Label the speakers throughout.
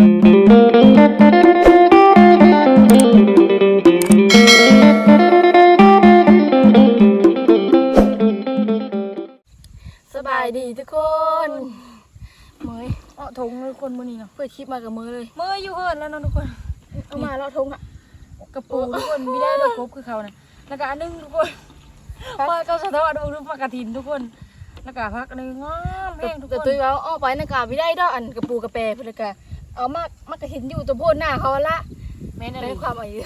Speaker 1: สบายดีทุกคนเมย
Speaker 2: เอาทงเลยคนมื้อนี้เนาะ
Speaker 1: เปิดคลิปมากับมือเลย
Speaker 2: มืออยู่เฮิรนแล้วเนาะทุกคน
Speaker 1: เอามาเราทงอะ
Speaker 2: กระปูทุกคนไม่ได้ดอกกบคือเขานะแล้วก็อันหนึงทุกคนปลาเกาสะทอดดูปลากระถินทุกคนแล้วก็พักอันหนึงงามแห้งทุก
Speaker 1: แต่
Speaker 2: คน
Speaker 1: ตุ้ยเอาออกไปนะกาไม่ได้ดอกอันกระปูกระแปรเพื่อนกะ เอามากมากระถินอยู่ตัวโพนหน้าเขาละ
Speaker 2: แม่นอะไร
Speaker 1: ในความอายุ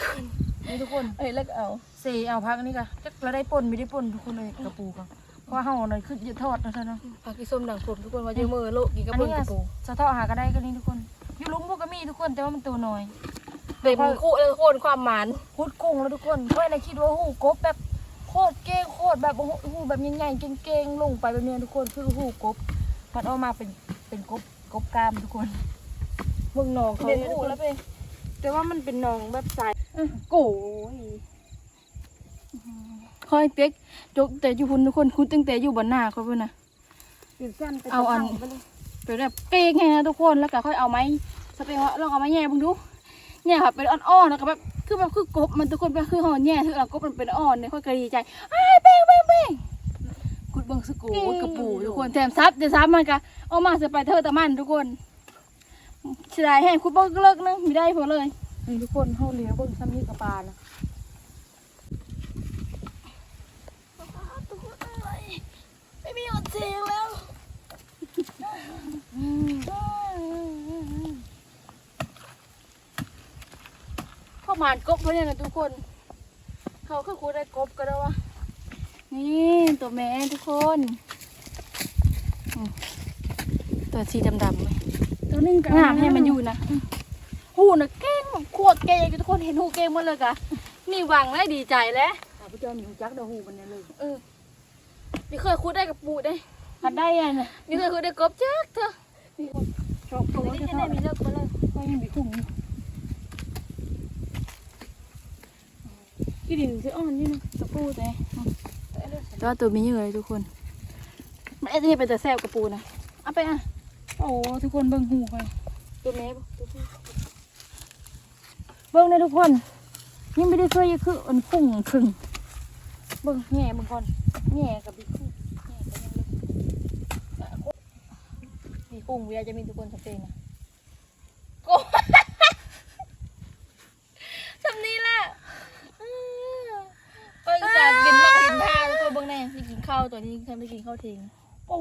Speaker 2: นี่ทุกคน
Speaker 1: เอ้ยแล้วก็เอา
Speaker 2: เสเอาพักนี่ก็จักเราได้ป่นไม่ได้ป่นทุกคนเลยกระปูเขาเพราะว่าเฮาหน่อยคือจะทอดนะท่านเนาะ
Speaker 1: ผักกีส้มดังผมทุกคนว่าเยอะมือโลกกินกระ
Speaker 2: อัน
Speaker 1: ปุ
Speaker 2: นี้
Speaker 1: ก
Speaker 2: ก็
Speaker 1: กระปู
Speaker 2: สะทอดหาก็ได้ก็นี่ทุกคนอยู่หลุมพวกก็มีทุกคนแต่ว่ามันตัวน้อย
Speaker 1: เด็กมันคู่เลยโคนความหมาน
Speaker 2: พุดกุ้งแล้วทุกคนเพื่อนในคิดว่าหูกบแบบโคตรเก่งโคตรแบบโอ้โหหูแบบใหญ่ๆเก่งๆลงไปแบบเนี้ยทุกคนคือหูกบมันออกมาเป็นเป็นกบกบกามทุกคน
Speaker 1: เมืองนองเขา
Speaker 2: เด็ก
Speaker 1: เนี่ย
Speaker 2: หูแล้วเป็นแต่ว่ามันเป็นหนองแบบสาย
Speaker 1: โก้ยคอยเป๊กจกแต่อยู่พุ่นทุกคนคุณตั้งแต่อยู่บนหน้าเขาเพื่อนนะ
Speaker 2: เป็นสั้นเป็น
Speaker 1: เอาอัน
Speaker 2: ไปเลย
Speaker 1: เป็นแบบเก่งไงนะทุกคนแล้วก็ค่อยเอาไม้สเปรย์ลองเอาไม้แย่บึงดูแย่ค่ะเป็นอ่อนๆแล้วก็แบบคือแบบคือกบมันทุกคนแบบคือห่อแย่คือเรากบมันเป็นอ่อนเนี่ยค่อยกระดีใจอ้ายเป้งเป้งเป้งกุดเบิงสกูดกระปูทุกคนแถมซับจะซับมันก็เอามาสไปเทอร์ตะมันทุกคน เสียดายแห้งคุดเบิงเลิกนึงไม่ได้พอเลย
Speaker 2: นี่ทุกคนเขาเลี้ยวเบิ่งซ้ำนี่กับปลานะ
Speaker 1: ไม่มีอดเสียงแล้วเข้ามานกบเขาเนี่ยนะทุกคน เขาคือคูได้กบก็ได้วะนี่ตัวแม่ทุกคนอืมตัวสีดำๆไหม
Speaker 2: ตัวนึง
Speaker 1: งามให้มันอยู่นะหูนะเก่งขวดเก่งทุกคนเห็นหูเก่งหมดเลยกะนี่หวังและดีใจแล้ว
Speaker 2: ข้าพเจ้าหนูจักดอกหูมันเนี่ยเลย
Speaker 1: เออนี่เคยคูดได้กับปูได้
Speaker 2: คันได้อะนะ
Speaker 1: นี่เคยคูดได้กบจักเถอะ
Speaker 2: ชอบตัว
Speaker 1: นี่
Speaker 2: จะ
Speaker 1: จะ
Speaker 2: ทอ
Speaker 1: ได้
Speaker 2: ด
Speaker 1: มีเลิกมาเลย
Speaker 2: ก็ยังมีคุ้งอยู่ที่ดินสิอ่อนนี่นะ
Speaker 1: กระปูแต่แต่ว่าตัวมีเยอะเลยทุกคนมันไอ้ตัวนี้เป็นแต่แซ่บกระปูนะเอาไปอะ
Speaker 2: โอ้ทุกคนเบิ่งหูไป
Speaker 1: ตัวแม่บ่ตัวผู้
Speaker 2: เบิ่งเลยทุกคนยังไม่ได้เคยคืออันคุ้งครึ่งเบิ่งแง่เบิ่งก่อนแง่กับบิ๊กคุ้งแง่กับยังเล็ก
Speaker 1: มีกุ้งเวียจะมีทุกคนสเปนนะโกทำนี้ล่ะก็อุตส่าห์กินมากกินท่าแล้วตัวเบื้องแน่ที่กินข้าวตัวนี้ทำไม่กินข้าวทิ้ง
Speaker 2: โอ้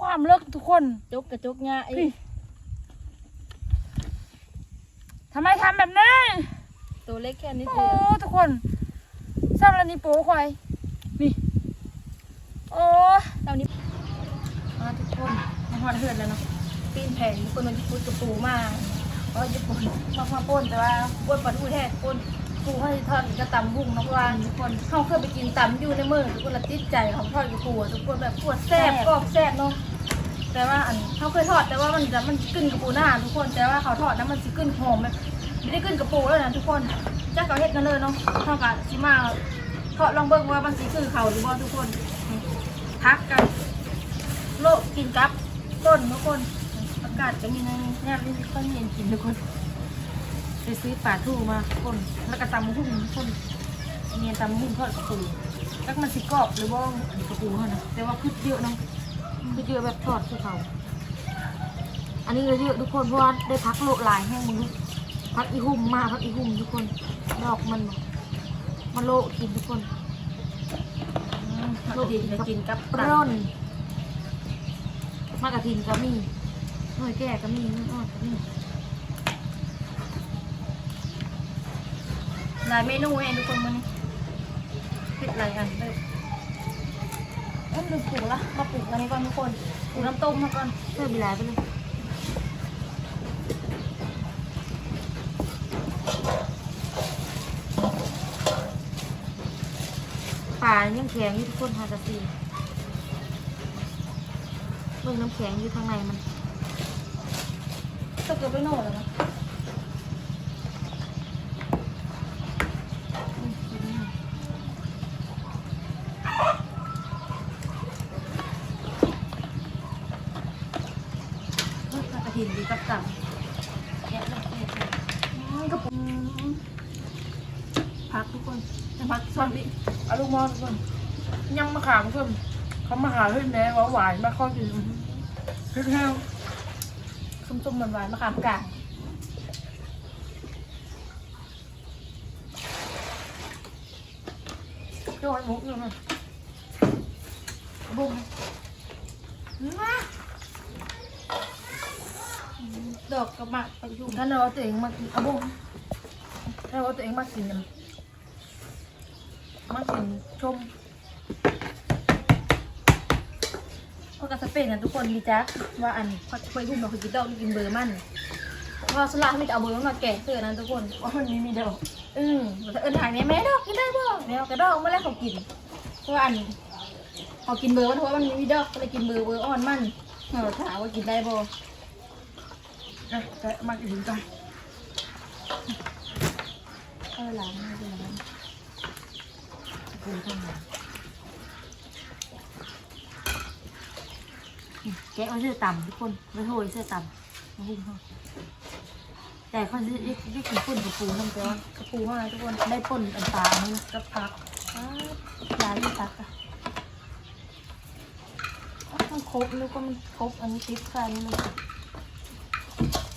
Speaker 2: ความเลิกทุกคน
Speaker 1: จกกระจกง่าย
Speaker 2: พี่ทำไมทำแบบนี้
Speaker 1: ตัวเล็กแค่นิด
Speaker 2: โอ้
Speaker 1: เดียว
Speaker 2: ทุกคนซ้ำแล้วนี่โป้ควายนี่โอ้
Speaker 1: เท่านี้มาทุกคนมาหอดเหือดแล้วเนาะปีนแผ่นทุกคนมันจะพูดกับปูมาเพราะญี่ปุ่นมามาป้นแต่ว่าป้นปลาทูแท้ป้น ปูให้ทอดกระตำบุ้งนาะเพราะว่าทุกคนเข้าเคยไปกินตำอยู่ในมือทุกคนละติดใจของทอดกับปูทุกคนแบบปวดแซ่บกรอบแซ่บเนาะแต่ว่าอันเขาเคยทอดแต่ว่ามันจะมันกึ้นกับปูหน้าทุกคนแต่ว่าเขาทอดนะมันสิกึ้นหอมแบบไม่ได้กึ้นกับปูเลยนะทุกคนจ้าเขาเฮ็ดกันเลยเนาะเท่ากับชิมาทอดลองเบิ่งว่ามันสิคือเขาหรือบ่ทุกคนพักกันโลกกินกับต้นทุกคนอากาศก็มีในแนบนี่ก็เย็นกินทุกคน ไปซื้อปลาทูมาทุกคนแล้วก็ตำหุ่นทุกคนเนียนตำหุ่นทอดกระปูแล้วมันสิกรอบหรือว่าอันนี้กระปูเขานะแต่ว่าคือเยอะเนาะคือเยอะแบบทอดคือเขาอันนี้เราเยอะทุกคนเพราะว่าได้พักโลหลายแห้งมึงลูกพักอีหุ่มมาพักอีหุ่มทุกคนดอกมันมาโลกินทุกคนโลกินกินกับปร่นมากระถินก็มีหน่วยแก่ก็มีหน่วยอ่อนก็มี หลายเมนูให้ทุกคนมานี่ผิดหลายอันเลยเอ้ยลืมปลูกละมาปลูกอันนี้ก่อนทุกคนปลูกน้ำต้มมาก่อนเพิ่มเวลาไปเลยป่ายังแข็งอยู่ทุกคนฮากาซีเบิ่งน้ำแข็งอยู่ข้างในมันถ้าเกิดไปโน่นแล้ว กระปุกพักทุกคนจะพักซ้อนดิ
Speaker 2: เอาลูกมอนทุกคนยำมะขามทุกคนเขามาหาเฮ้ยแม่ว่าหวานมาข้อกินพริกแห้ง
Speaker 1: ส้มๆหวานๆมะขามกลาง
Speaker 2: ยอดมุกอยู่นะ
Speaker 1: บุ้งดอ กกระหมากไปอยู่
Speaker 2: ถ้าเราเอาตัวเองมากินเอาบุ้งถ้าเราเอาตัวเองมากินน่ะมากินชม
Speaker 1: เพราะกระสเปนนะทุกคนมีจักว่าอันพักไปหุ้มเราคือกินดอกกินเบอร์มันพอสละไม่จะเอาเบอร์มันมาแกะเสื้อนั้นทุกคน
Speaker 2: ว่ามันมีมีดอก
Speaker 1: อืมแต่เอิญถ่ายเนี่ยแม่ดอกกินได้บ่แม่กระดอกเมื่อไรเขากินเพราะว่าอันเขากินเบอร์มันเพราะว่ามันมีดอกก็เลยกินเบอร์เบอร์อ่อนมันเราถามว่ากินได้บ่
Speaker 2: อะ แต่มากินกัน
Speaker 1: เออหลานไม่เป็นไร
Speaker 2: กินกันมา
Speaker 1: แกะมาเสื้อต่ำทุกคนไม่โหยเสื้อต่ำมาหุ้มเขาแต่เขาจะได้ได้กินปุ่นกับปูน้ำแต่ว่ากระปูมากทุกคนได้ป่นอันปลานี่กับผักอ้าวร้านที่พักอะอ้าวมันครบแล้วก็มันครบอันนี้ติ๊บค่ะนี่เลย Thank you.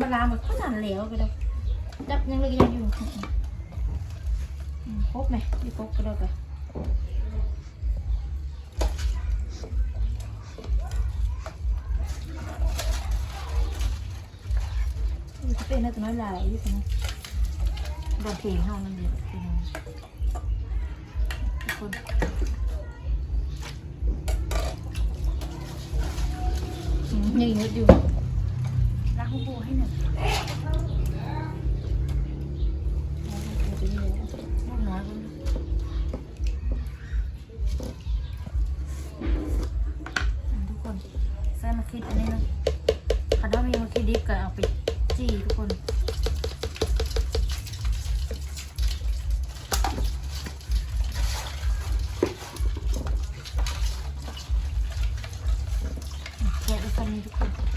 Speaker 1: ได้เดียวทุกคนมาลามแบบขนาดแล้วไปแล้วจับยังเลยยังอยู่ครบไหมยี่ครบก็ได้ไปจะเป็นน่าจะน้อยลายอยู่ตรงนั้นโดนเพลงห้องนั่นเองเป็นทุกคนยังยืดอยู่ รักคุณปูให้หน่อยน้อยคนทุกคนใส่มาคิดอันนี้นะถ้าเรามีมาคิดดิบก็เอาไปจี้ทุกคนแกะด้วยกันทุกคน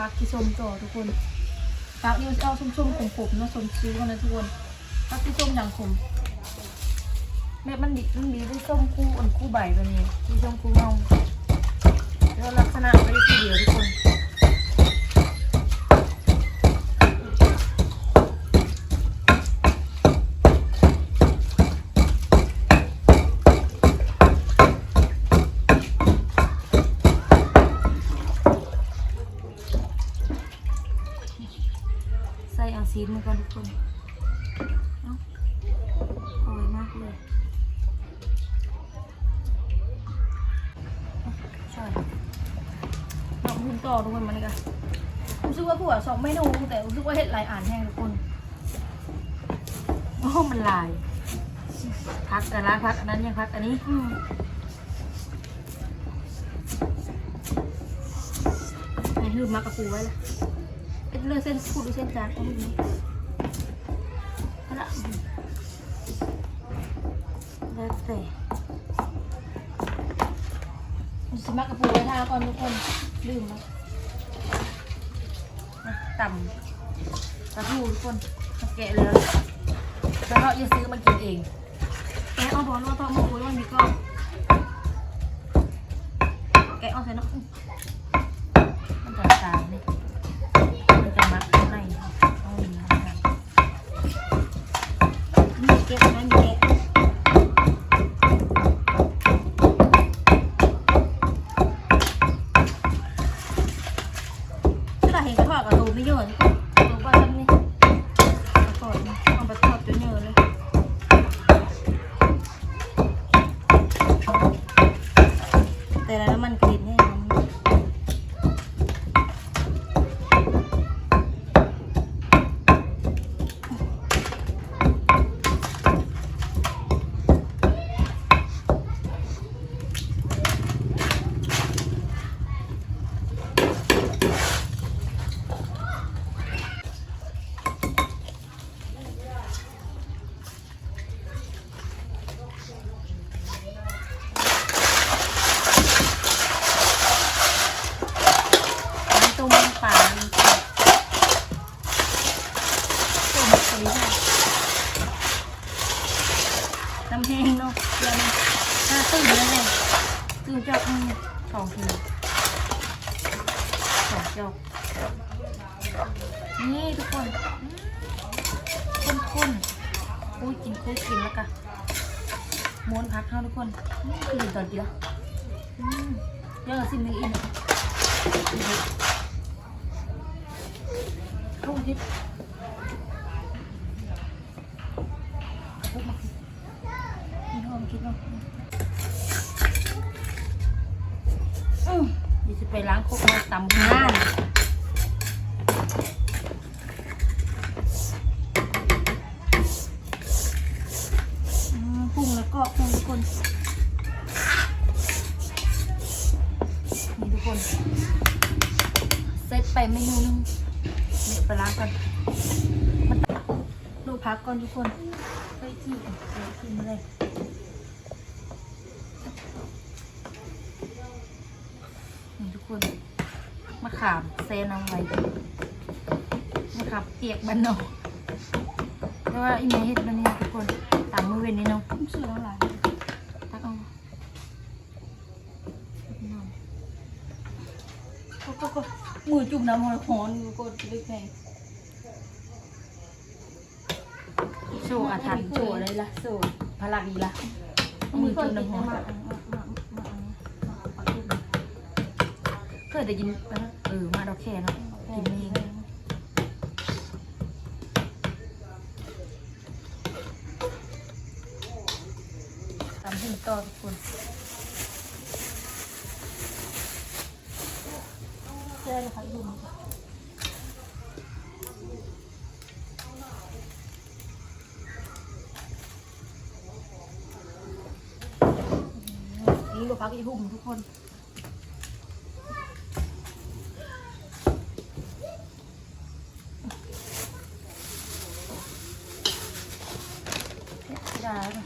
Speaker 1: จากพักที่ส้มจ่อทุกคนพักนี่มันจะเอาส้มๆขมๆเนาะส้มซิ้วกันนะทุกคนพักที่ส้มอย่างขมแม่มันดีมันดีด้วยส้มคู่อ่อนคู่ใบแบบนี้ที่ส้มคู่เมาแล้วลักษณะไม่ได้ทีเดียวทุกคนใส่เอาซีนมาก่อนทุกคนเอ้าโอยมากเลยใช่ดอกหุ่นต่อทุกคนมาเลยกันรู้สึกว่าผัวสองเมนูแต่รู้สึกว่าเห็ดหลายอ่านแห้งทุกคนโอ้มันลาย พักแต่ละพักอันนั้นยังพักอันนี้อืมไหนลืมมากระปูไว้ละ เลือกเส้นขูดหรือเส้นจานเอาลูกนี้เอาละแล้วแต่มันสิมากระปูไว้ท่าก่อนทุกคนลืมแล้วต่ำกระปูทุกคนมาแกะแล้ว
Speaker 2: แล้วเราจะซื้อมากินเอง
Speaker 1: แกะเอาบอลว่าต้องมาคุยว่ามีก็แกะเอาใส่เนาะ
Speaker 2: มันจะตามนี่มันจะมักข้างในเอาเนื้อมัน
Speaker 1: มีแกะไหมมีแกะถ้าเห็นกระทอดกระตูไม่เยอะตูว่าทำนี่ก่อนเอาไปทอดจนเยอะเลย แต่แล้วมันกลิ่นให้มัน
Speaker 2: น้ำต้มปลาต้มสีค่ะ
Speaker 1: น้ำแห้งเนาะเดี๋ยวมัน
Speaker 2: ถ้าตื่นแล้วเนี่ยตื่นจอกอืมสองทีสองจอกนี่ทุกคน ข้นข้นอุ้ยกินคุยกินแล้วกันม้วนพักเท่าทุกคนอืมคือเห็นตอนเดียวเยอะสิมึงอินเข้าทิพย์เข้ามาสิมีหอมคิดเนาะ
Speaker 1: อืม
Speaker 2: เดี๋ยวจะไปล้างโคกมาตำห้าน
Speaker 1: อืมปรุงแล้วก็ปรุงทุกคน
Speaker 2: นี่ทุกคนเซตไปเมนูนึง เดี๋ยไปล้างกันมัน
Speaker 1: ดูพักก่อนทุกคน
Speaker 2: ไปที่เดี๋ยวกินมาเลยนี่ทุกคนมะขามเซนเอาไว้มะขามเปียกบ้านนอกแต่ว่าอีเมย์เห็ดมันนี่ทุกคนตามมือเว้นนี่เนาะ
Speaker 1: เชื่อแล้วหลาย
Speaker 2: ตักเอา
Speaker 1: ก็ก็ก็มือ จุ่มน้ำหอยหอนอยู่ก็เล็กไง
Speaker 2: โชว์อาถรรพ์โชว์อะไรล่ะโชว์พลังอีละเอามือจุ่มน้ำหอม
Speaker 1: มามามามามา
Speaker 2: เคยได้ยินปะเออมาดอกแค่เนาะกินเองตามที่ต่อทุกคน
Speaker 1: หุ่มทุกคน
Speaker 2: ไม่ได้แล้วนะ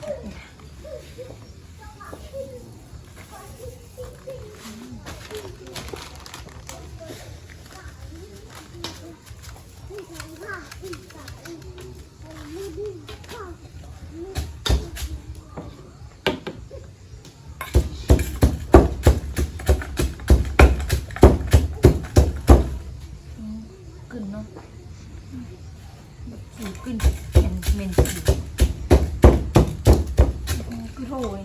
Speaker 2: อืมกลิ่นเนาะอืมแบบสีกลิ่นเห็นเหม็นสี
Speaker 1: คือโถย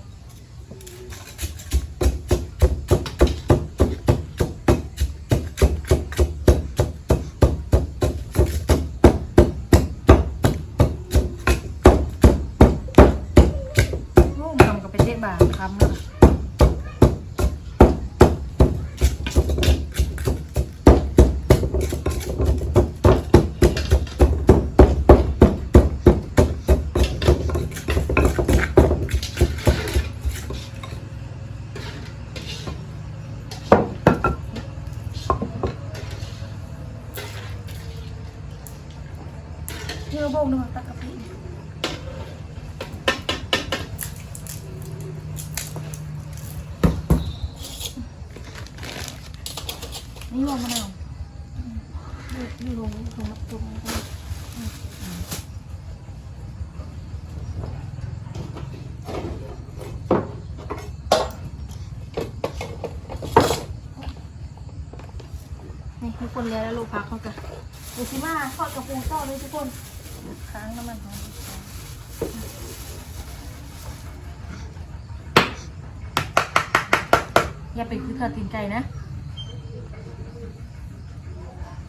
Speaker 2: ลูกทำกับเป็นเจ๊บาคำแล้วเชื่อโบงนึงตักกะปินี่รวมมะนาว
Speaker 1: อยู่ลงลงมาตรง ทุกคนแล้วแล้วลูกพักเขากันดี๋ยวสิมาทอดกระปูต่อเลยทุกคน ค้างน้ำมันหอมอย่าไปคือทอดตีนไก่นะ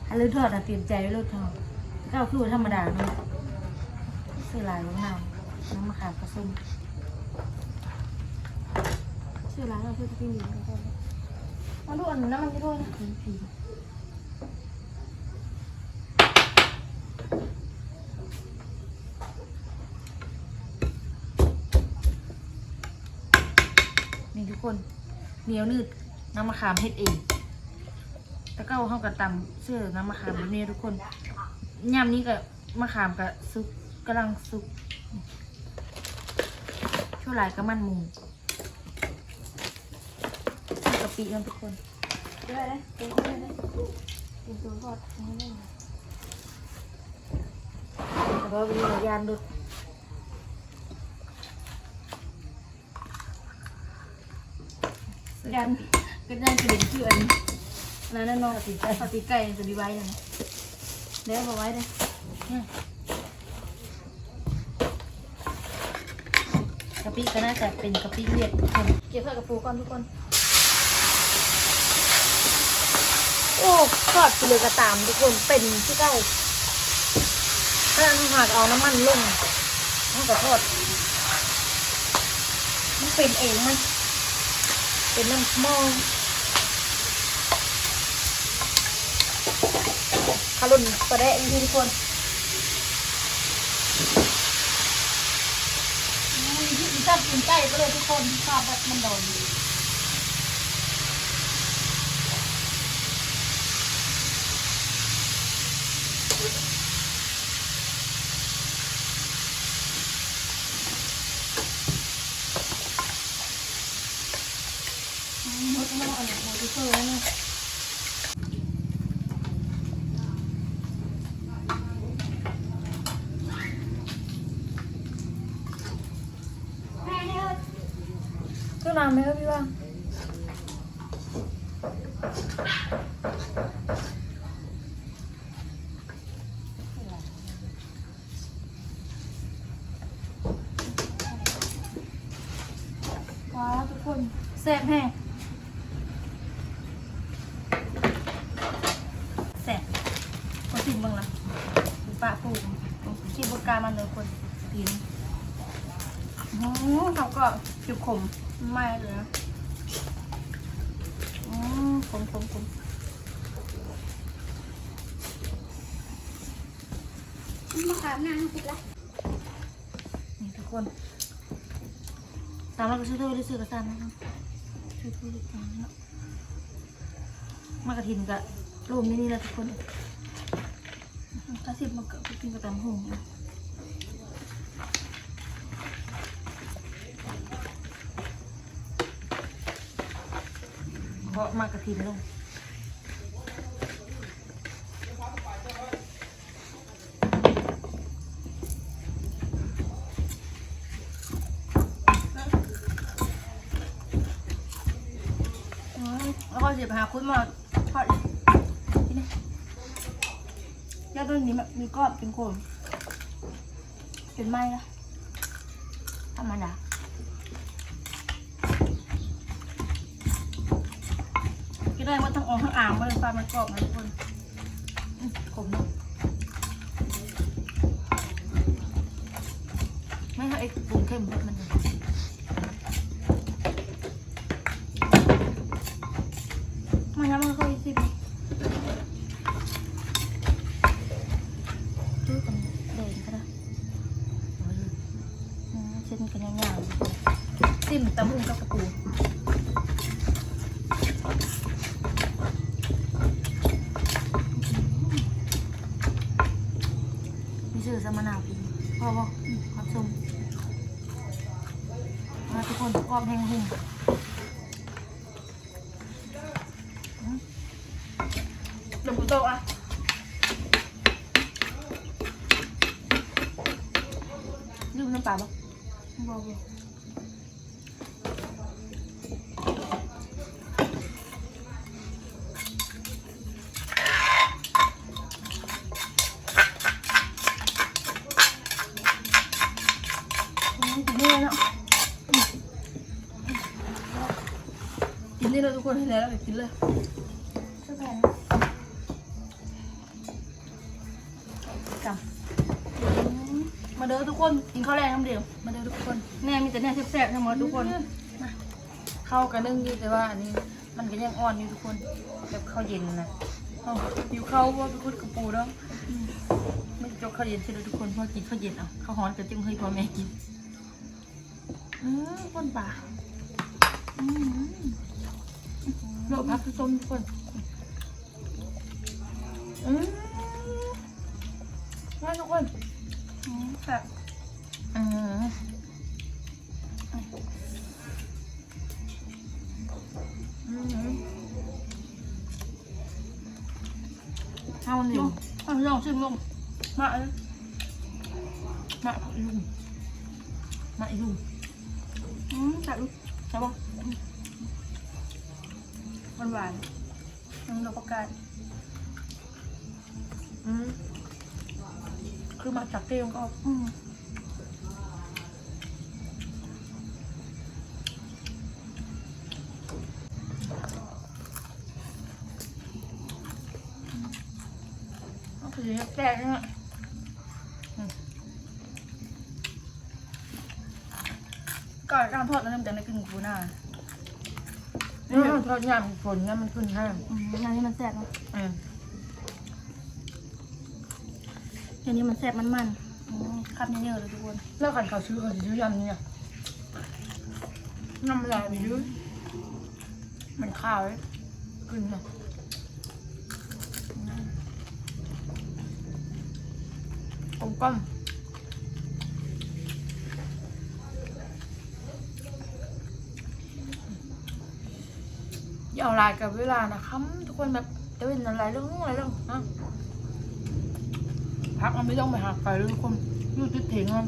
Speaker 1: อันเลือทอดอะเตรียมใจไว้เลือทอดก็เอาคือธรรมดาเนาะใส่ลายมะนาวน้ำมะขามผสมชื่อร้านเราเพื่อจะกินอยู่ทุกคนมาดูอันน้ำมันจะด้วยนะผีผี นี่ทุก คน เหนียวนืดน้ำมะขามเฮ็ดเองแล้วก็เอาเข้ากับตำเสื้อน้ำมะขามแบบนี้ทุกคนยำนี้กับมะขามกับซุปกำลังซุปช่วหลายกับมันมูใส่กะปิกันทุกคนได้เลยเต็มเลยเต็มตัวทอดนี่เลยแล้วก็เป็นยานดุด ยันก็ยันกระดิ่งชื่อนนั่นน้องตีไก่ตีไก่จะดีไว้เลยเดี๋ยวเอาไว้เลยกะปิก็น่าจะเป็นกะปิเวียดทุกคนเก็บใส่กระปูก่อนทุกคน โอ้ทอดไปเลยกระตามทุกคนเป็นที่เก้าถ้าหากเอาน้ำมันลงมันก็ทอด มันเป็นเองมัน เป็นน้ำมองคารุนประเดะนี่ทุกคนที่ชอบกินใก่ก็เลยทุกคนชอบแบบมันโดนมดมอ อันนี้มดที่เจอเนี่ย เครื่องน้ำไหมครับพี่ว่าว้าวทุกคนแซ่บแห้งแซ่บก็ติมบ้างละ ปูปลาปูคิดบกล้ามันเลยคนกินอืมเขาก็ผิวขมไม่เลยนะอืมขมขมขม
Speaker 3: มะขามนางติดละ
Speaker 1: นี่ทุกคนตามเราก็ช่วยด้วยด้วยซื้อกระซานนะครับช่วยด้วยด้วยกันเนาะมากระถินกะรวมนี่นี่แหละทุกคน กระสิบมาเกิดกินกระตำหงนะเพราะมากระถินลงแล้วก็เสียบหาคุณมาทอด ยอดต้นนี้มันมีก้อนเป็นโคนเป็นไม้ละธรรมดาก็ได้ว่าทั้งอองทั้งอ่างมาเลยปลามันกรอบนะทุกคนอืมขมเนาะไม่ให้ไอ้ปรุงเข้มมันเลยมันยังมันค่ ทุกคนให้แล้วเราไปกินเลย
Speaker 2: ช่วยแผ่น
Speaker 1: จังมาเด้อทุกคนกินข้าวแรงน้ำเดียว มาเด้อทุกคนแน่มีแต่แน่แซ่บๆทั้งหมดทุกคนมาข้าวกันนึ่งอยู่แต่ว่าอันนี้มันก็ยังอ่อนอยู่ทุกคนแบบข้าวเย็นนะเอาหิวข้าวว่าทุกคนกระปูแล้วอืมไม่จกข้าวเย็นใช่ไหมทุกคนเพราะกินข้าวเย็นเอาข้าวฮ้อนก็จึงให้พ่อแม่กินอืมคนป่าอืมโลพักส้มทุกคนอืม
Speaker 2: มาทุกคน
Speaker 1: อืมแบบอืมอืมเอาหนึ่งเอาลองชิมลงมาเอ้ยมาอีลุงมาอีลุงอืมใส่ลูกใช่ปะ หวานหวานๆอืมดอกประกาศอืมคือมาจากเตียงก็อืมก็คือแกงเนี่ยอืมก็การทอดแล้วน้ำจังได้กินกูน่า
Speaker 2: นี่ทอดยำฝนยำมันขึ้นห้าง
Speaker 1: อืมอันนี้มันแซ่บเนาะ
Speaker 2: อืม
Speaker 1: อันนี้มันแซ่บมันมันอืมคำเยอะๆเลยทุกคน
Speaker 2: แล้วกันเขาซื้อเขาซื้อยำเนี่ยน้ำลายมันยืดมันข้าวเลยขึ้นมาก้มก้ม อย่าเอาลายกับเวลานะครับ ทุกคนแบบจะเป็นอะไรเรื่องอะไรเรื่องนะพักมันไม่ต้องไปหาใครเลยทุกคนอยู่ติดเถียงมัน